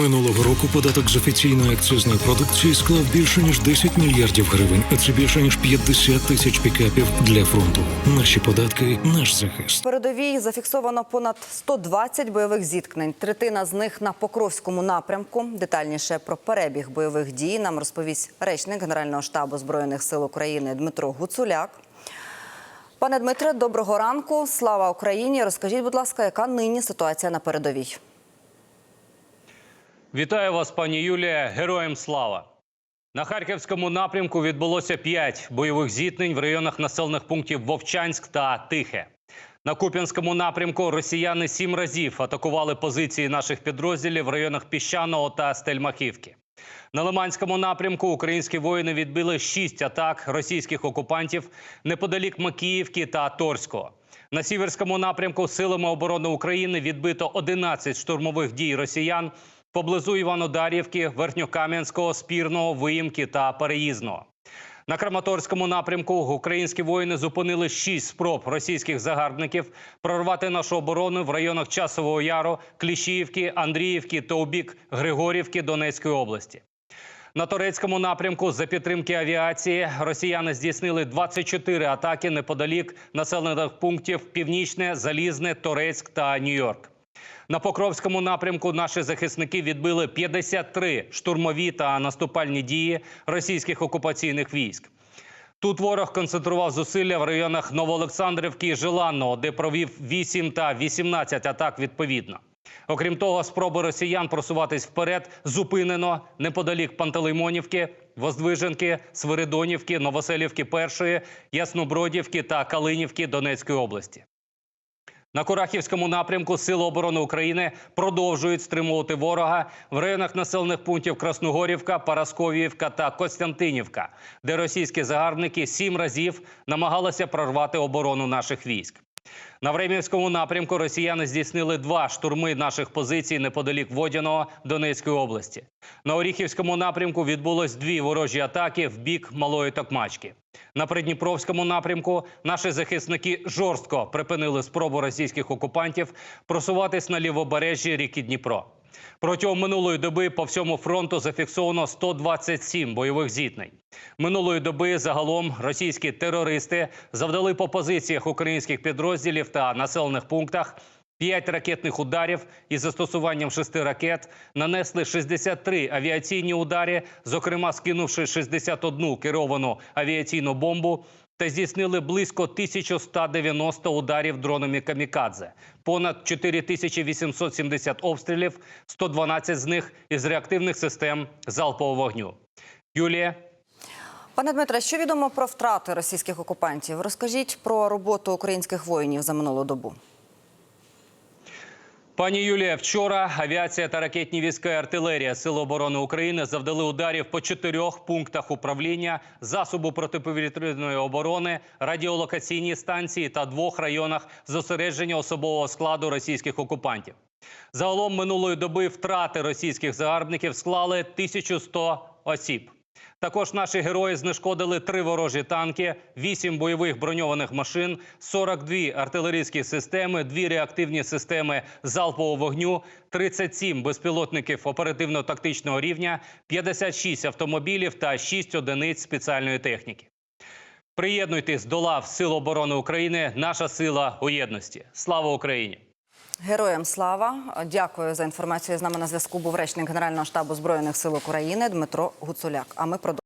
Минулого року податок з офіційної акцизної продукції склав більше ніж 10 мільярдів гривень, а це більше ніж 50 тисяч пікапів для фронту. Наші податки, наш захист. Передовій зафіксовано понад 120 бойових зіткнень. Третина з них на Покровському напрямку. Детальніше про перебіг бойових дій нам розповість речник Генерального штабу збройних сил України Дмитро Гуцуляк. Пане Дмитре, доброго ранку. Слава Україні! Розкажіть, будь ласка, яка нині ситуація на передовій? Вітаю вас, пані Юлія. Героям слава. На харківському напрямку відбулося п'ять бойових зіткнень в районах населених пунктів Вовчанськ та Тихе. На Куп'янському напрямку росіяни сім разів атакували позиції наших підрозділів в районах Піщаного та Стельмахівки. На Лиманському напрямку українські воїни відбили шість атак російських окупантів неподалік Макіївки та Торського. На сіверському напрямку силами оборони України відбито 11 штурмових дій росіян поблизу Іванодарівки, Верхньокам'янського, Спірного, Виїмки та Переїзного. На Краматорському напрямку українські воїни зупинили шість спроб російських загарбників прорвати нашу оборону в районах Часового Яру, Кліщіївки, Андріївки та у бік Григорівки Донецької області. На турецькому напрямку за підтримки авіації росіяни здійснили 24 атаки неподалік населених пунктів Північне, Залізне, Торецьк та Нью-Йорк. На Покровському напрямку наші захисники відбили 53 штурмові та наступальні дії російських окупаційних військ. Тут ворог концентрував зусилля в районах Новоолександрівки і Желанного, де провів 8 та 18 атак відповідно. Окрім того, спроби росіян просуватись вперед зупинено неподалік Пантелеймонівки, Воздвиженки, Свиридонівки, Новоселівки Першої, Яснобродівки та Калинівки Донецької області. На Курахівському напрямку Сили оборони України продовжують стримувати ворога в районах населених пунктів Красногорівка, Парасковіївка та Костянтинівка, де російські загарбники сім разів намагалися прорвати оборону наших військ. На Времівському напрямку росіяни здійснили два штурми наших позицій неподалік Водяного Донецької області. На Оріхівському напрямку відбулось дві ворожі атаки в бік Малої Токмачки. На Придніпровському напрямку наші захисники жорстко припинили спробу російських окупантів просуватись на лівобережжі ріки Дніпро. Протягом минулої доби по всьому фронту зафіксовано 127 бойових зіткнень. Минулої доби загалом російські терористи завдали по позиціях українських підрозділів та населених пунктах. П'ять ракетних ударів із застосуванням шести ракет нанесли 63 авіаційні удари, зокрема скинувши 61 керовану авіаційну бомбу, та здійснили близько 1190 ударів дронами камікадзе, понад 4870 обстрілів, 112 з них із реактивних систем залпового вогню. Юлія. Пане Дмитре, що відомо про втрати російських окупантів? Розкажіть про роботу українських воїнів за минулу добу. Пані Юлія, вчора авіація та ракетні війська і артилерія Сили оборони України завдали ударів по чотирьох пунктах управління, засобу протиповітряної оборони, радіолокаційній станції та двох районах зосередження особового складу російських окупантів. Загалом минулої доби втрати російських загарбників склали 1100 осіб. Також наші герої знешкодили три ворожі танки, вісім бойових броньованих машин, 42 артилерійські системи, дві реактивні системи залпового вогню, 37 безпілотників оперативно-тактичного рівня, 56 автомобілів та 6 одиниць спеціальної техніки. Приєднуйтесь до лав Сил оборони України. Наша сила у єдності. Слава Україні! Героям слава! Дякую за інформацію. З нами на зв'язку був речник Генерального штабу збройних сил України Дмитро Гуцуляк. А ми продовжуємо.